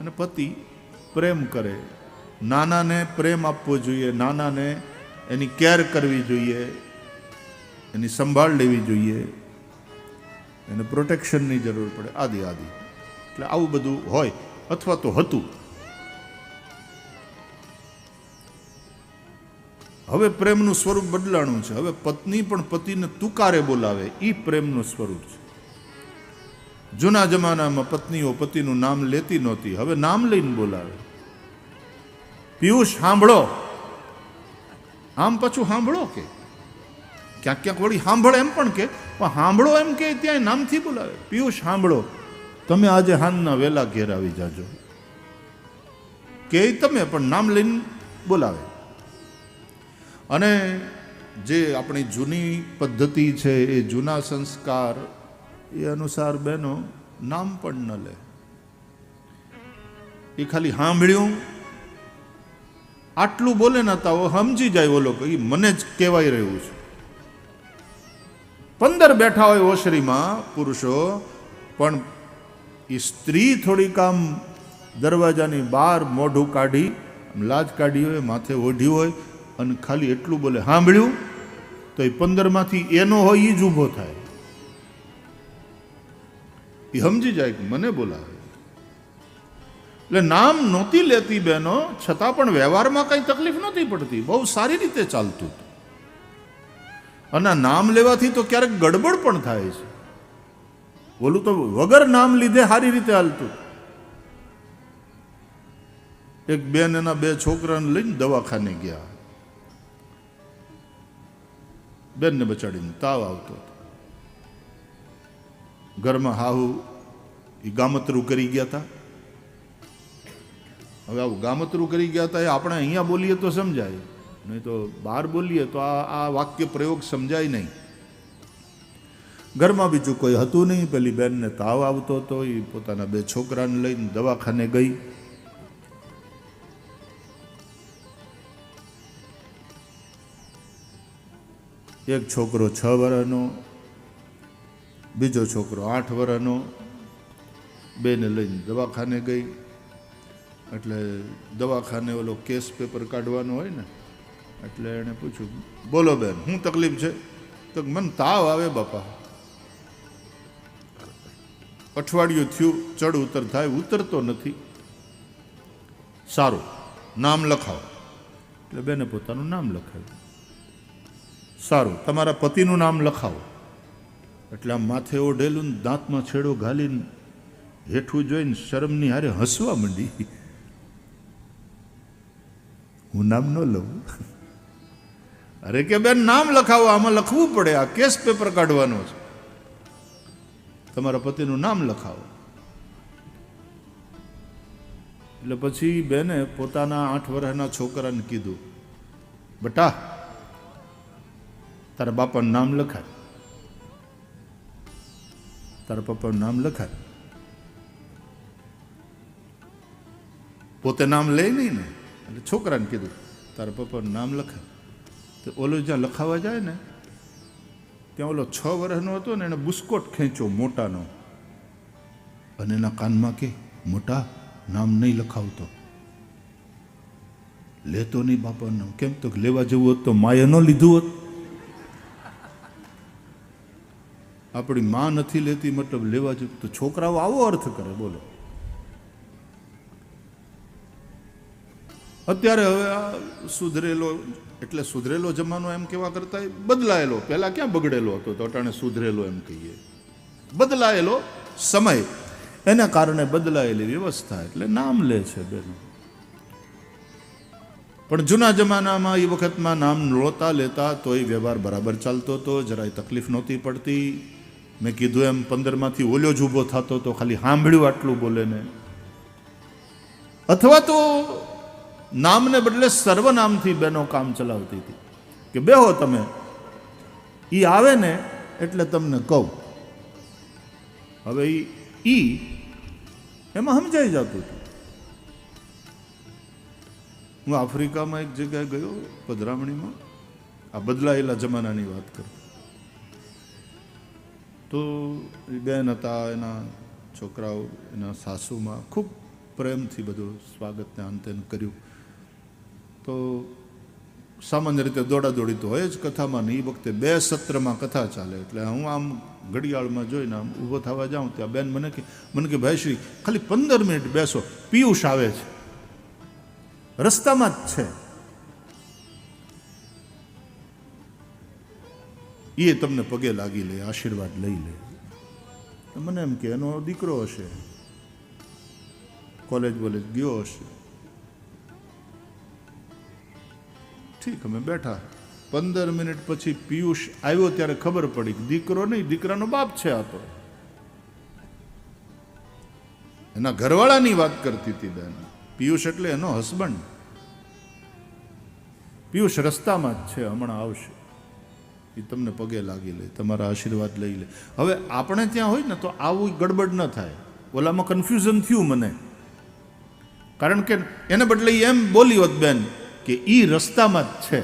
અને પતિ પ્રેમ કરે. નાનાને પ્રેમ આપવો જોઈએ. નાનાને એની કેર કરવી જોઈએ. એની સંભાળ લેવી જોઈએ. એને પ્રોટેક્શનની જરૂર પડે. આદિ આદિ. એટલે આવું બધું હોય અથવા તો હતું. હવે પ્રેમનું સ્વરૂપ બદલાણું છે. હવે પત્ની પણ પતિને તુકારે બોલાવે. એ પ્રેમનું સ્વરૂપ છે. જૂના જમાનામાં પત્નીઓ પતિનું નામ લેતી નહોતી. હવે નામ લઈને બોલાવે. પિયુષ, સાંભળો. આમ પાછું સાંભળો કે? ક્યાંક ક્યાંક વળી સાંભળે એમ પણ કે, પણ સાંભળો એમ કે ત્યાં નામથી બોલાવે. પિયુષ, સાંભળો. તમે આજે હાનના વેલા ઘેર આવી જાજો. કે તમે પણ નામ લઈને બોલાવે. અને જે આપણી જૂની પદ્ધતિ છે, એ જૂના સંસ્કાર એ અનુસાર બહેનો નામ પણ ન લે. એ ખાલી સાંભળ્યું આટલું બોલે ને તો સમજી જાય ઓલો કે મને જ કહેવાય રહ્યું છે. પંદર બેઠા હોય ઓશરીમાં પુરુષો, પણ એ સ્ત્રી થોડીક આમ દરવાજાની બહાર મોઢું કાઢી લાજ કાઢી હોય, માથે ઓઢી હોય, અને ખાલી એટલું બોલે સાંભળ્યું તો એ પંદરમાંથી એનો હોય એ જ ઊભો થાય. એ સમજી જાય કે મને બોલાવે. એટલે નામ નહોતી લેતી બહેનો, છતાં પણ વ્યવહારમાં કંઈ તકલીફ નહોતી પડતી. બહુ સારી રીતે ચાલતું હતું. અને નામ લેવાથી તો ક્યારેક ગડબડ પણ થાય છે. બોલું તો વગર નામ લીધે સારી રીતે હાલતું. એક બેન એના બે છોકરાને લઈને દવાખાને ગયા. બેનને બચાડીને તાવ આવતો હતો. ઘરમાં હાહુ એ ગામતરું કરી ગયા હતા હવે આવું ગામતરું કરી ગયા હતા એ આપણે અહીંયા બોલીએ તો સમજાય. નહીં તો બહાર બોલીએ તો આ આ વાક્ય પ્રયોગ સમજાય નહીં. ઘરમાં બીજું કોઈ હતું નહીં. પેલી બેનને તાવ આવતો હતો. એ પોતાના બે છોકરાને લઈને દવાખાને ગઈ. એક છોકરો છ વર્ષનો બીજો છોકરો આઠ વર્ષનો બેને લઈને દવાખાને ગઈ. એટલે દવાખાને ઓલો કેસ પેપર કાઢવાનો હોય ને, એટલે એણે પૂછ્યું, બોલો બેન શું તકલીફ છે? તો મને તાવ આવે બાપા. અઠવાડિયું થયું, ચડ ઉતર થાય, ઉતરતો નથી. સારું, નામ લખાવો. એટલે બેને પોતાનું નામ લખાવ્યું. સારું, તમારા પતિનું નામ લખાવો. એટલે આમ માથે ઓઢેલું ને દાંતમાં છેડો ઘાલીને હેઠું જોઈને શરમની હારે હસવા માંડી. હું નામ ન લઉં. અરે કે બેન, નામ લખાવો, આમાં લખવું પડે, આ કેસ પેપર કાઢવાનો છે. તમારા પતિનું નામ લખાવો. એટલે પછી બેને પોતાના આઠ વર્ષના છોકરાને કીધું, બટા, તારા બાપાનું નામ લખાય. તારા પપ્પાનું નામ લખાય. પોતે નામ લે નહીં ને, એટલે છોકરાને કીધું તારા પપ્પાનું નામ લખાય. તો ઓલો જ્યાં લખાવા જાય ને, ત્યાં ઓલો છ વર્ષનો હતો ને, એને બુસ્કોટ ખેંચ્યો મોટાનો. અને એના કાનમાં કે, મોટા, નામ નહીં લખાવતો. લેતો નહીં બાપાનું કેમ તો લેવા જવું હોત તો માએ ન લીધું હોત. આપણી માં નથી લેતી મતલબ લેવા જવું તો છોકરાઓ આવો અર્થ કરે, બોલો. અત્યારે હવે આ સુધરેલો એટલે સુધરેલો જમાનો એમ કેવા કરતા બદલાયેલો. પહેલા ક્યાં બગડેલો હતો? તો અટાણે સુધરેલો એમ કહીએ. બદલાયેલો સમય. એના કારણે બદલાયેલી વ્યવસ્થા એટલે નામ લે છે બેન. પણ જૂના જમાનામાં એ વખતમાં નામ નહોતા લેતા તોય વ્યવહાર બરાબર ચાલતો હતો, જરાય તકલીફ નહોતી પડતી. મેં કીધું એમ પંદરમાંથી ઓલ્યો જ ઊભો થતો તો ખાલી સાંભળ્યું આટલું બોલે ને અથવા તો નામને બદલે સર્વનામથી બેનો કામ ચલાવતી હતી. કે બેહો તમે. એ આવે ને એટલે તમને કહું. હવે ઈ એમાં સમજાઈ જતું હતું. હું આફ્રિકામાં એક જગ્યાએ ગયો, પધરામણીમાં. આ બદલાયેલા જમાનાની વાત કરું. તો બેન હતા, એના છોકરાઓ, એના સાસુમાં ખૂબ પ્રેમથી બધું સ્વાગતને અંતે કર્યું. તો સામાન્ય રીતે દોડાદોડી તો હોય જ કથામાં ને એ વખતે બે સત્રમાં કથા ચાલે. એટલે હું આમ ઘડિયાળમાં જોઈને આમ ઊભો થવા જાઉં ત્યાં બેન મને કે મને કે, ભાઈ શ્રી, ખાલી પંદર મિનિટ બેસો. પિયુષ આવે છે. રસ્તામાં જ છે. એ તમને પગે લાગી લે, આશીર્વાદ લઈ લે. મને એમ કે, એનો દીકરો હશે. કોલેજ વોલેજ ગયો હશે. ઠીક, અમે બેઠા. પંદર મિનિટ પછી પિયુષ આવ્યો ત્યારે ખબર પડી કે દીકરો નહીં, દીકરાનો બાપ છે આ તો. એના ઘરવાળાની વાત કરતી હતી બેન. પિયુષ એટલે એનો હસબન્ડ પિયુષ રસ્તામાં જ છે, હમણાં આવશે. એ તમને પગે લાગી લે, તમારા આશીર્વાદ લઈ લે. હવે આપણે ત્યાં હોય ને તો આવું ગડબડ ન થાય. ઓલામાં કન્ફ્યુઝન થયું મને. કારણ કે એને બદલે એમ બોલી હોત બેન કે એ રસ્તામાં જ છે.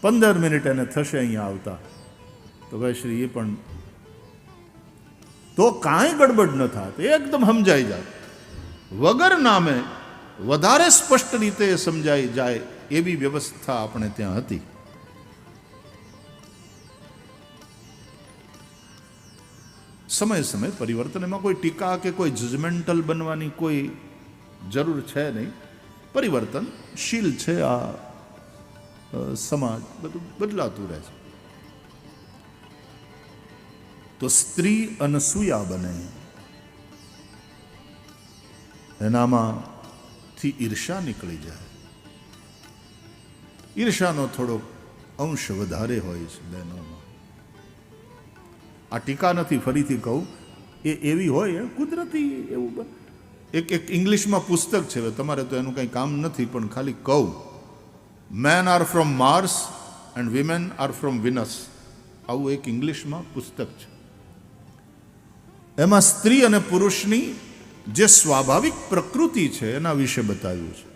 પંદર મિનિટ એને થશે અહીંયા આવતા. તો ભાઈ શ્રી એ પણ તો કાંઈ ગડબડ ન થાય એકદમ સમજાઈ જાય વગર નામે વધારે સ્પષ્ટ રીતે સમજાઈ જાય એવી વ્યવસ્થા આપણે ત્યાં હતી. સમય સમય પરિવર્તન, એમાં કોઈ ટીકા કે કોઈ જજમેન્ટલ બનવાની કોઈ જરૂર છે નહીં. પરિવર્તનશીલ છે આ સમાજ, બધું બદલાતું રહે છે. તો સ્ત્રી અનસૂયા બને. એનામાંથી ઈર્ષા નીકળી જાય. ઈર્ષાનો થોડો અંશ વધારે હોય છે બહેનોમાં. આ ટીકા નથી, ફરીથી કહું. એ એવી હોય, એ કુદરતી એવું એક એક ઇંગ્લિશમાં પુસ્તક છે તમારે તો એનું કંઈ કામ નથી, પણ ખાલી કહું. Men are from Mars and women are from Venus આવું એક ઇંગ્લિશમાં પુસ્તક છે. એમાં સ્ત્રી અને પુરુષની જે સ્વાભાવિક પ્રકૃતિ છે, એના વિશે બતાવ્યું છે.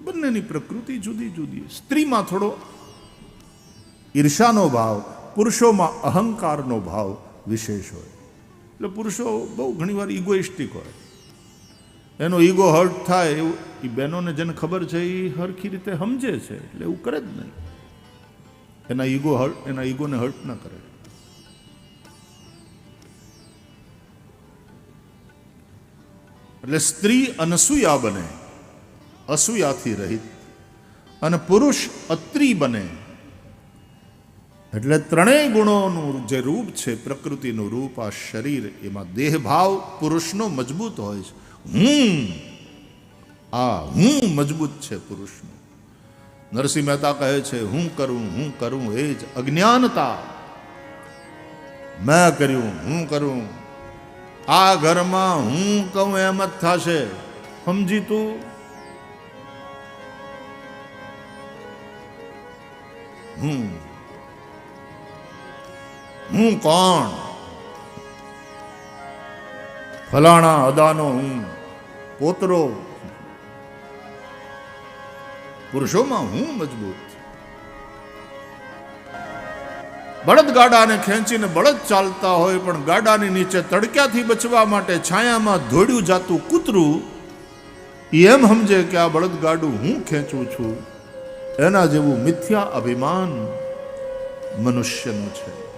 બંનેની પ્રકૃતિ જુદી જુદી સ્ત્રીમાં થોડો ઈર્ષાનો ભાવ પુરુષોમાં અહંકારનો ભાવ વિશેષ હોય. એટલે પુરુષો બહુ ઘણીવાર ઇગોઇસ્ટિક હોય. એનો ઈગો હર્ટ થાય એવું એ બહેનોને જેને ખબર છે એ હરખી રીતે સમજે છે, એટલે એવું કરે જ નહીં. એના ઈગો હર્ટ, એના ઈગોને હર્ટ ના કરે. એટલે સ્ત્રી અનસૂયા બને, અસૂયાથી રહિત. અને પુરુષ અત્રી બને એટલે ત્રણેય ગુણોનું જે રૂપ છે, પ્રકૃતિનું રૂપ, આ શરીર, એમાં દેહભાવ પુરુષનો મજબૂત હોય છે. હું, આ હું મજબૂત છે પુરુષનું. નરસિંહ મહેતા કહે છે, હું કરું હું કરું, એ જ અજ્ઞાનતા. મેં કર્યું, હું કરું. આ ઘરમાં હું કહું એમ જ થશે. સમજી તું? હું હું કોણ? ફલાણા અદાનો હું, પોતરો પુરુષોમાં હું મજબૂત. બળદ ગાડાને ખેંચીને બળદ ચાલતા હોય, પણ ગાડાની નીચે તડક્યાથી બચવા માટે છાયામાં ધોડ્યું જાતું કૂતરું, એમ સમજે કે આ બળદ ગાડું હું ખેંચું છું. એના જેવું મિથ્યા અભિમાન મનુષ્યનું છે.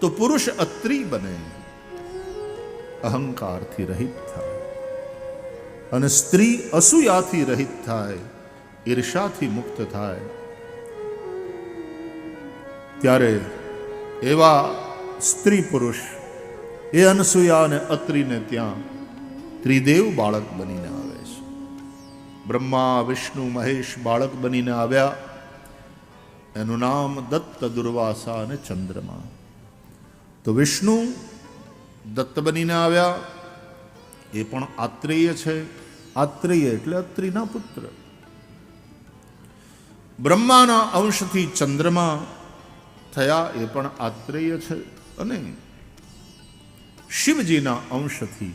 તો પુરુષ અત્રી બને અહંકારથી રહિત થાય અને સ્ત્રી અસૂયાથી રહિત થાય ઈર્ષાથી મુક્ત થાય ત્યારે એવા સ્ત્રી પુરુષ એ અનસૂયા અને અત્રિને ત્યાં ત્રિદેવ બાળક બનીને આવે છે બ્રહ્મા વિષ્ણુ મહેશ બાળક બનીને આવ્યા એનું નામ દત્ત દુર્વાસા અને ચંદ્રમા તો વિષ્ણુ દત્ત બનીને આવ્યા. એ પણ આત્રેય છે. આત્રેય એટલે અત્રિના પુત્ર. બ્રહ્માના અંશથી ચંદ્રમા થયા, એ પણ આત્રેય છે. અને શિવજીના અંશથી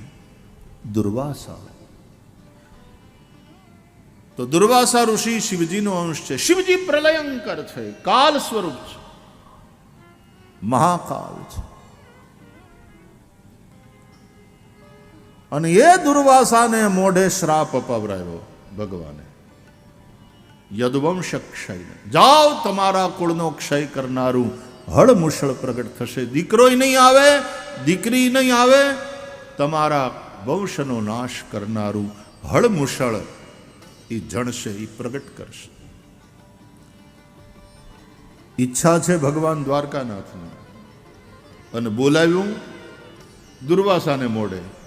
દુર્વાસા તો દુર્વાસા ઋષિ શિવજીનો અંશ છે. શિવજી પ્રલયંકર છે. કાલ સ્વરૂપ છે. મહાકાલ છે. અને એ દુર્વાસાને મોઢે શ્રાપ અપાવરાયો ભગવાને. યદવંશ ક્ષય જાઓ તમારા કુળનો ક્ષય કરનારું હળમુશળ પ્રગટ થશે. દીકરોય નહીં આવે, દીકરી નહીં આવે, તમારા વંશનો નાશ કરનારું હળમુશળ એ જણશે, એ પ્રગટ કરશે. ઈચ્છા છે ભગવાન દ્વારકાનાથની. અને બોલાવ્યું દુર્વાસાને મોઢે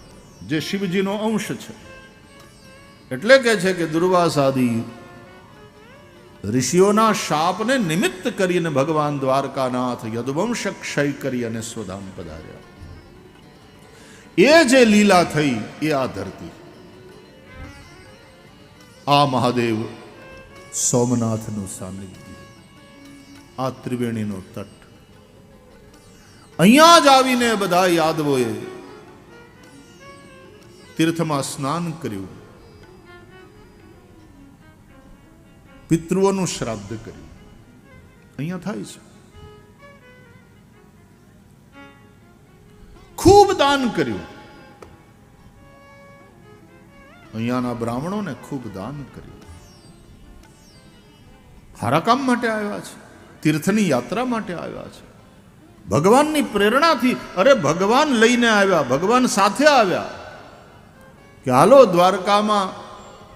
જે શિવજીનો અંશ છે. એટલે કે છે કે દુર્વાસાદી ઋષિઓના શાપને નિમિત્ત કરીને ભગવાન દ્વારકાનાથ યદુવંશ ક્ષય કરી અને સ્વધામ પધાર્યા. એ જે લીલા થઈ એ આ ધરતી. આ મહાદેવ સોમનાથનું સાનિધ્ય. આ ત્રિવેણીનો તટ. અહીંયા જ આવીને બધા યાદવોએ તીર્થમાં સ્નાન કર્યું. પિતૃઓનું શ્રાદ્ધ કર્યું. અહીંયા થાય છે. ખૂબ દાન કર્યું. અહીંયાના બ્રાહ્મણોને ખૂબ દાન કર્યું. હારા કામ માટે આવ્યા છે. તીર્થની યાત્રા માટે આવ્યા છે. ભગવાનની પ્રેરણાથી અરે ભગવાન લઈને આવ્યા, ભગવાન સાથે આવ્યા. કે હાલો દ્વારકામાં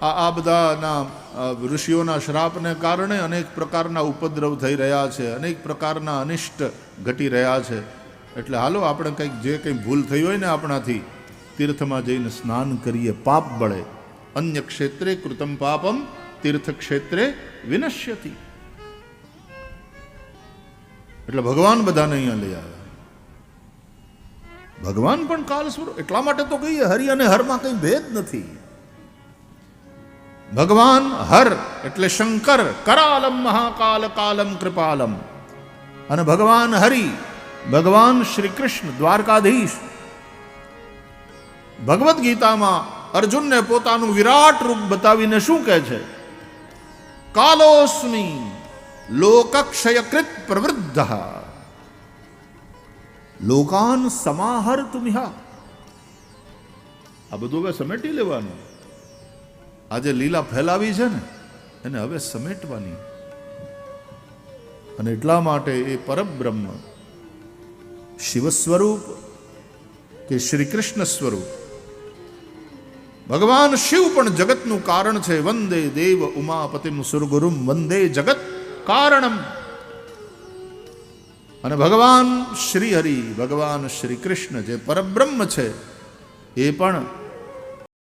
આ આ બધાના ઋષિઓના શ્રાપને કારણે અનેક પ્રકારના ઉપદ્રવ થઈ રહ્યા છે, અનેક પ્રકારના અનિષ્ટ ઘટી રહ્યા છે. એટલે હાલો આપણે કંઈક જે કંઈ ભૂલ થઈ હોય ને આપણાથી, તીર્થમાં જઈને સ્નાન કરીએ, પાપ બળે. અન્ય ક્ષેત્રે કૃતમ પાપમ તીર્થ ક્ષેત્રે વિનશ્યતી. એટલે ભગવાન બધાને અહીંયા લઈ આવ્યા. ભગવાન પણ કાલ સ્વરૂપ એટલા માટે તો કહીએ, હરિ અને હરમાં કંઈ ભેદ નથી. ભગવાન હર એટલે શંકર, કરાલમ, મહાકાલ, કાલમ, કૃપાલમ. અને ભગવાન હરિ, ભગવાન શ્રી કૃષ્ણ દ્વારકાધીશ. ભગવદ્ ગીતામાં અર્જુનને પોતાનું વિરાટ રૂપ બતાવીને શું કહે છે? કાલોસ્મી લોકક્ષયકૃત પ્રવૃદ્ધ લોકાન સમાહર તુમિહા. આ બધું હવે સમેટી લેવાનું. આજે લીલા ફેલાવી છે ને એને હવે સમેટવાની. અને એટલા માટે એ પરબ્રહ્મ શિવ સ્વરૂપ કે શ્રી કૃષ્ણ સ્વરૂપ. ભગવાન શિવ પણ જગતનું કારણ છે વંદે દેવ ઉમાપતિમ સુરગુરુમ વંદે જગત કારણમ. અને ભગવાન શ્રી હરિ ભગવાન શ્રી કૃષ્ણ જે પરબ્રહ્મ છે એ પણ